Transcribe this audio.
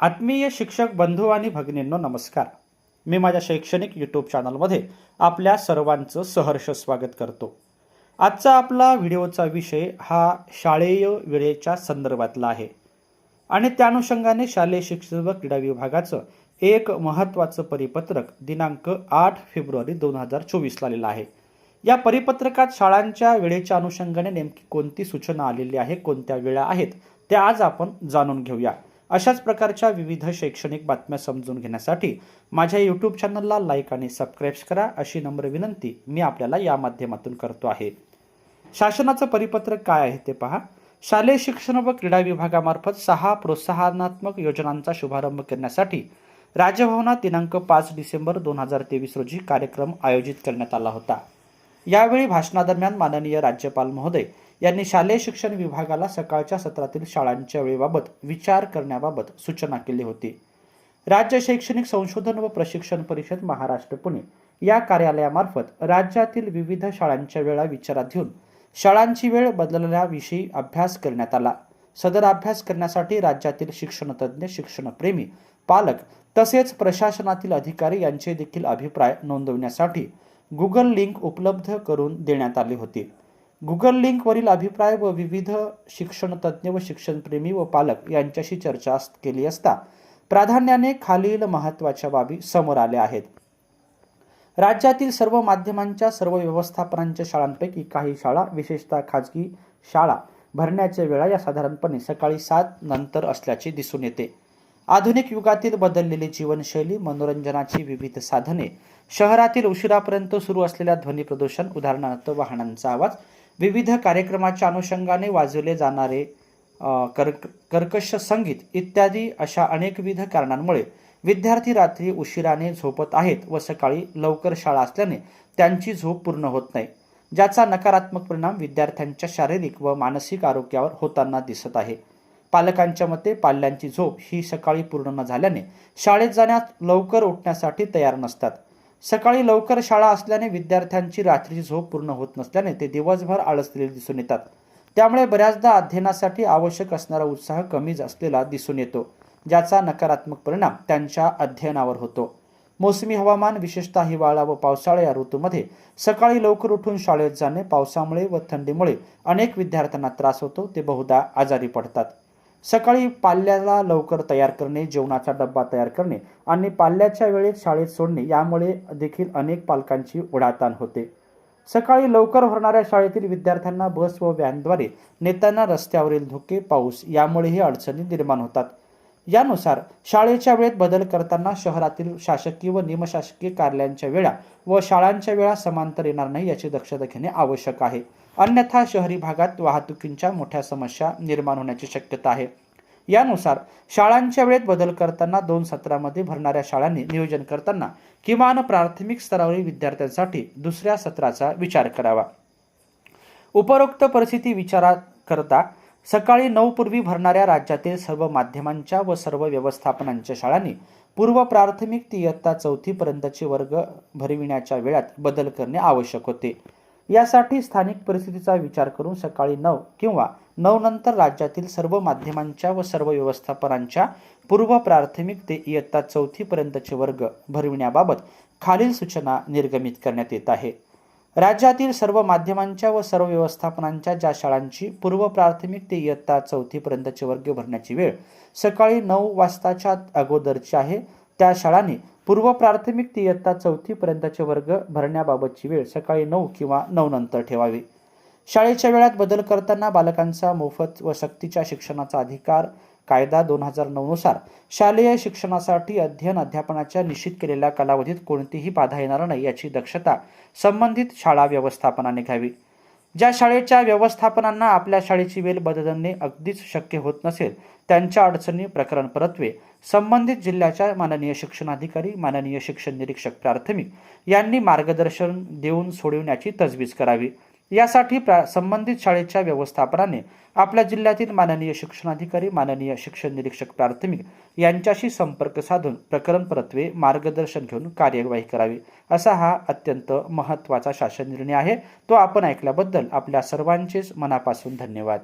आत्मीय शिक्षक बंधू आणि भगिनींनो नमस्कार. मी माझ्या शैक्षणिक यूट्यूब चॅनलमध्ये आपल्या सर्वांचं सहर्ष स्वागत करतो. आजचा आपला व्हिडिओचा विषय हा शालेय वेळेच्या संदर्भातला आहे. आणि त्या अनुषंगाने शालेय शिक्षण व क्रीडा विभागाचं एक महत्त्वाचं परिपत्रक दिनांक आठ फेब्रुवारी दोन हजार चोवीसला आलेलं आहे. या परिपत्रकात शाळांच्या वेळेच्या अनुषंगाने नेमकी कोणती सूचना आलेली आहे कोणत्या वेळा आहेत त्या आज आपण जाणून घेऊया. अशाच प्रकारच्या विविध शैक्षणिक बातम्या समजून घेण्यासाठी माझ्या यूट्यूब चॅनलला लाईक आणि सबस्क्राईब्स करा अशी नम्र विनंती मी आपल्याला या माध्यमातून करतो आहे. शासनाचं परिपत्रक काय आहे ते पहा. शालेय शिक्षण व क्रीडा विभागामार्फत सहा प्रोत्साहनात्मक योजनांचा शुभारंभ करण्यासाठी राजभवनात दिनांक पाच डिसेंबर दोन हजार तेवीस रोजी कार्यक्रम आयोजित करण्यात आला होता. यावेळी भाषणादरम्यान माननीय राज्यपाल महोदय यांनी शालेय शिक्षण विभागाला सकाळच्या सत्रातील शाळांच्या वेळेबाबत विचार करण्याबाबत सूचना केली होती. राज्य शैक्षणिक संशोधन व प्रशिक्षण परिषद महाराष्ट्र पुणे या कार्यालयामार्फत राज्यातील विविध शाळांच्या वेळा विचारात घेऊन शाळांची वेळ बदलण्याविषयी अभ्यास करण्यात आला. सदर अभ्यास करण्यासाठी राज्यातील शिक्षणतज्ज्ञ शिक्षणप्रेमी पालक तसेच प्रशासनातील अधिकारी यांचे देखील अभिप्राय नोंदवण्यासाठी गुगल लिंक उपलब्ध करून देण्यात आली होती. गुगल लिंकवरील अभिप्राय व विविध शिक्षणतज्ज्ञ व शिक्षणप्रेमी व पालक यांच्याशी चर्चा केली असता प्राधान्याने खालील महत्त्वाच्या बाबी समोर आल्या आहेत. राज्यातील सर्व माध्यमांच्या सर्व व्यवस्थापनांच्या शाळांपैकी काही शाळा विशेषतः खाजगी शाळा भरण्याच्या वेळा या साधारणपणे सकाळी सात नंतर असल्याचे दिसून येते. आधुनिक युगातील बदललेली जीवनशैली मनोरंजनाची विविध साधने शहरातील उशिरापर्यंत सुरू असलेल्या ध्वनी प्रदूषण उदाहरणार्थ वाहनांचा आवाज विविध कार्यक्रमाच्या अनुषंगाने वाजवले जाणारे कर्क कर्कश संगीत इत्यादी अशा अनेकविध कारणांमुळे विद्यार्थी रात्री उशिराने झोपत आहेत व सकाळी लवकर शाळा असल्याने त्यांची झोप पूर्ण होत नाही ज्याचा नकारात्मक परिणाम विद्यार्थ्यांच्या शारीरिक व मानसिक आरोग्यावर होताना दिसत आहे. पालकांच्या मते पाल्यांची झोप ही सकाळी पूर्ण न झाल्याने शाळेत जाण्यात लवकर उठण्यासाठी तयार नसतात. सकाळी लवकर शाळा असल्याने विद्यार्थ्यांची रात्रीची झोप पूर्ण होत नसल्याने ते दिवसभर आळसलेले दिसून येतात. त्यामुळे बऱ्याचदा अध्ययनासाठी आवश्यक असणारा उत्साह कमी असलेला दिसून येतो ज्याचा नकारात्मक परिणाम त्यांच्या अध्ययनावर होतो. मोसमी हवामान विशेषतः हिवाळा व पावसाळा या ऋतूमध्ये सकाळी लवकर उठून शाळेत जाणे पावसामुळे व थंडीमुळे अनेक विद्यार्थ्यांना त्रास होतो ते बहुधा आजारी पडतात. सकाळी पाल्याला लवकर तयार करणे जेवणाचा डब्बा तयार करणे आणि पाल्याच्या वेळेत शाळेत सोडणे यामुळे देखील अनेक पालकांची उडाताण होते. सकाळी लवकर भरणाऱ्या शाळेतील विद्यार्थ्यांना बस व व्हॅनद्वारे नेताना रस्त्यावरील धुके पाऊस यामुळेही अडचणी निर्माण होतात. यानुसार शाळेच्या वेळेत बदल करताना शहरातील शासकीय व निमशासकीय कार्यालयांच्या वेळा व शाळांच्या वेळा समांतर येणार नाही याची दक्षता घेणे आवश्यक आहे. अन्यथा शहरी भागात वाहतुकींच्या मोठ्या समस्या निर्माण होण्याची शक्यता आहे. यानुसार शाळांच्या वेळेत बदल करताना दोन सत्रामध्ये भरणाऱ्या शाळांनी नियोजन करताना किमान प्राथमिक स्तरावरील विद्यार्थ्यांसाठी दुसऱ्या सत्राचा विचार करावा. उपरोक्त परिस्थिती विचारात करता सकाळी नऊ पूर्वी भरणाऱ्या राज्यातील सर्व माध्यमांच्या व सर्व व्यवस्थापनांच्या शाळांनी पूर्व प्राथमिक ती इयत्ता चौथीपर्यंतचे वर्ग भरविण्याच्या वेळात बदल करणे आवश्यक होते. यासाठी स्थानिक परिस्थितीचा विचार करून सकाळी नऊ किंवा नऊ नंतर राज्यातील सर्व माध्यमांच्या व सर्व व्यवस्थापनांच्या पूर्व प्राथमिक ते इयत्ता चौथीपर्यंतचे वर्ग भरविण्याबाबत खालील सूचना निर्गमित करण्यात येत आहे. राज्यातील सर्व माध्यमांच्या व सर्व व्यवस्थापनांच्या ज्या शाळांची पूर्व प्राथमिक ते इयत्ता चौथीपर्यंतचे वर्ग भरण्याची वेळ सकाळी नऊ वाजताच्या अगोदरची आहे त्या शाळांनी पूर्व प्राथमिक ते इयत्ता चौथीपर्यंतचे वर्ग भरण्याबाबतची वेळ सकाळी नऊ किंवा नऊ नंतर ठेवावी. शाळेच्या वेळात बदल करताना बालकांचा मोफत व सक्तीच्या शिक्षणाचा अधिकार कायदा दोन हजार नऊनुसार शालेय शिक्षणासाठी अध्ययन अध्यापनाच्या निश्चित केलेल्या कालावधीत कोणतीही बाधा येणार नाही याची दक्षता संबंधित शाळा व्यवस्थापनाने घ्यावी. ज्या शाळेच्या व्यवस्थापनांना आपल्या शाळेची वेल बदलणे अगदीच शक्य होत नसेल त्यांच्या अडचणी प्रकरण परत्वे. संबंधित जिल्ह्याच्या माननीय शिक्षणाधिकारी माननीय शिक्षण निरीक्षक प्राथमिक यांनी मार्गदर्शन देऊन सोडविण्याची तजवीज करावी. यासाठी प्रा संबंधित शाळेच्या व्यवस्थापनाने आपल्या जिल्ह्यातील माननीय शिक्षणाधिकारी माननीय शिक्षण निरीक्षक प्राथमिक यांच्याशी संपर्क साधून प्रकरण परत्वे मार्गदर्शन घेऊन कार्यवाही करावी. असा हा अत्यंत महत्त्वाचा शासन निर्णय आहे. तो आपण ऐकल्याबद्दल आपल्या सर्वांचेच मनापासून धन्यवाद.